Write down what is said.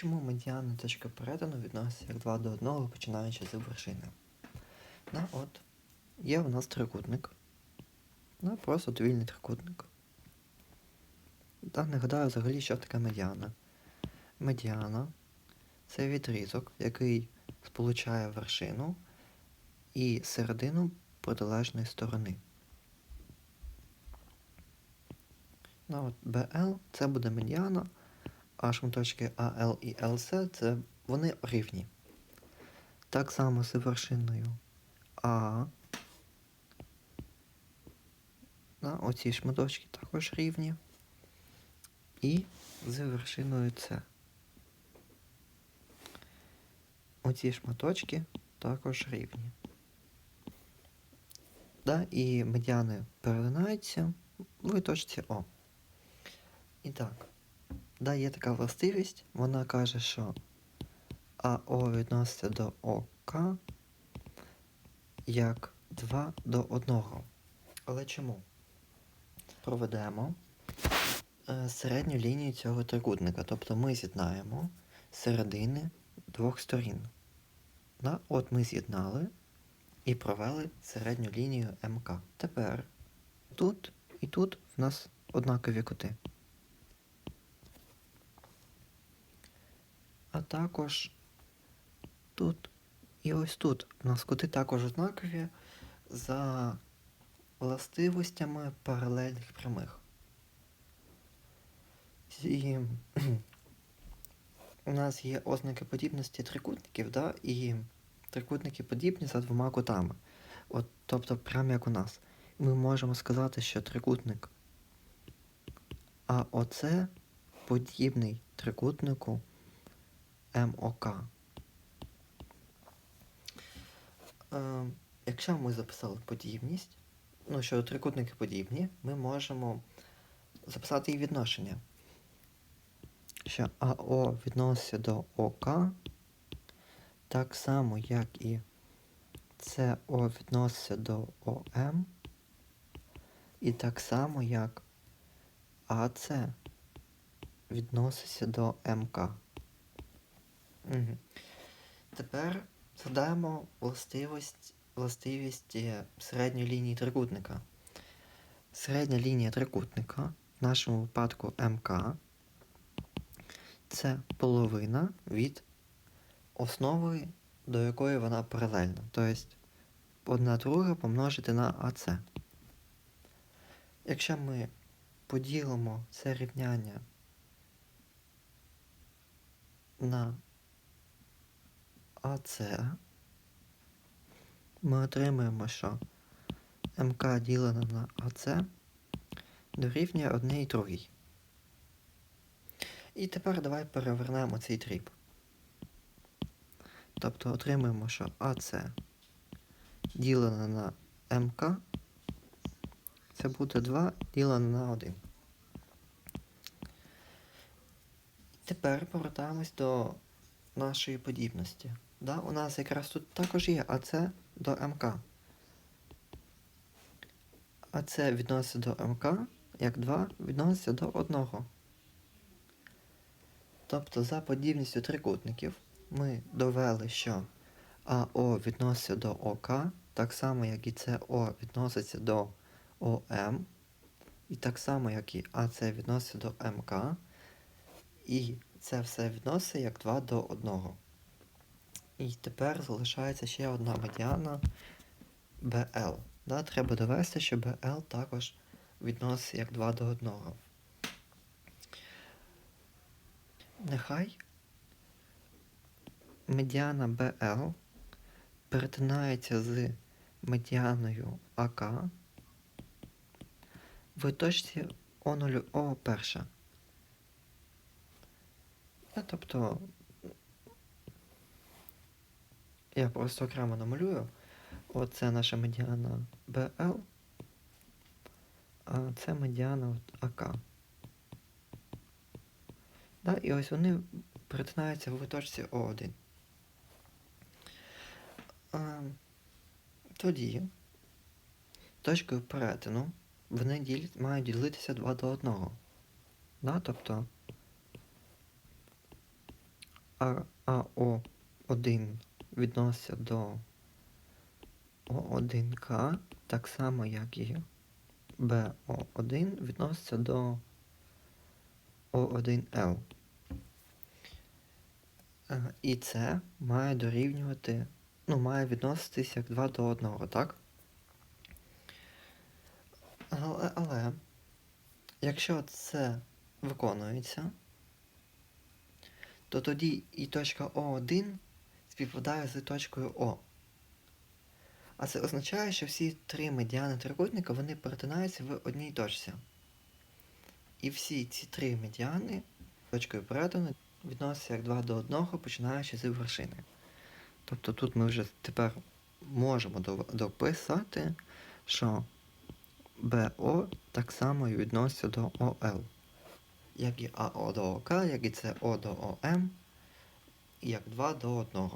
Чому медіана точка перетину відноситься як 2 до 1, починаючи з вершини? Ну, от, є у нас трикутник. Ну, просто довільний трикутник. Та нагадаю взагалі, що таке медіана. Медіана це відрізок, який сполучає вершину і середину протилежної сторони. Ну, от BL це буде медіана, а шматочки AL і LC це вони рівні. Так само з вершиною А. На оці шматочки також рівні. І з вершиною С. Оці шматочки також рівні. Да, і медіани перетинаються в точці О. І так, да, є така властивість, вона каже, що АО відноситься до ОК як 2 до 1. Але чому? Проведемо е, середню лінію цього трикутника. Тобто ми з'єднаємо середини двох сторін. Да? От ми з'єднали і провели середню лінію МК. Тепер тут і тут в нас однакові кути. А також тут і ось тут у нас кути також однакові за властивостями паралельних прямих. І у нас є ознаки подібності трикутників, да? і трикутники подібні за двома кутами. От, тобто, прямо як у нас. Ми можемо сказати, що трикутник АОЦ подібний трикутнику МОК. Е, якщо ми записали подібність, ну, що трикутники подібні, ми можемо записати і відношення. Що АО відноситься до ОК, так само, як і СО відноситься до ОМ, і так само, як АЦ відноситься до МК. Тепер згадаємо властивість, властивість середньої лінії трикутника. Середня лінія трикутника, в нашому випадку МК, це половина від основи, до якої вона паралельна. Тобто одна друга помножити на АЦ. Якщо ми поділимо це рівняння на АЦ, ми отримаємо, що МК ділено на АЦ дорівнює одній другій. І тепер давай перевернемо цей дріб. Тобто отримаємо, що АЦ ділено на МК це буде 2 ділено на 1. Тепер повертаємось до нашої подібності. Да? У нас якраз тут також є АЦ до МК. АЦ відноситься до МК, як 2 відноситься до 1. Тобто за подібністю трикутників ми довели, що АО відноситься до ОК, так само, як і СО відноситься до ОМ, і так само, як і АЦ відноситься до МК, і це все відноситься як 2 до 1. І тепер залишається ще одна медіана BL. Да? Треба довести, що BL також відноситься як 2 до 1. Нехай медіана BL перетинається з медіаною АК в точці О0 О1. Тобто я просто окремо намалюю. Оце наша медіана BL, а це медіана АК. Да, і ось вони перетинаються в точці О1. А, тоді точкою перетину вони ділять, мають ділитися 2 до 1. Да, тобто АО1 відноситься до О1К, так само, як і БО1 відноситься до О1Л. Е, І це має дорівнювати, ну, має відноситись як 2 до 1, так? Але, але якщо це виконується, то тоді і точка О1 співпадає з точкою О. А це означає, що всі три медіани трикутника вони перетинаються в одній точці. І всі ці три медіани точкою перетину відносяться як 2 до 1, починаючи з вершини. Тобто тут ми вже тепер можемо дописати, що БО так само і відноситься до ОЛ. Як і АО до ОК, як і СО до ОМ, як 2 до 1.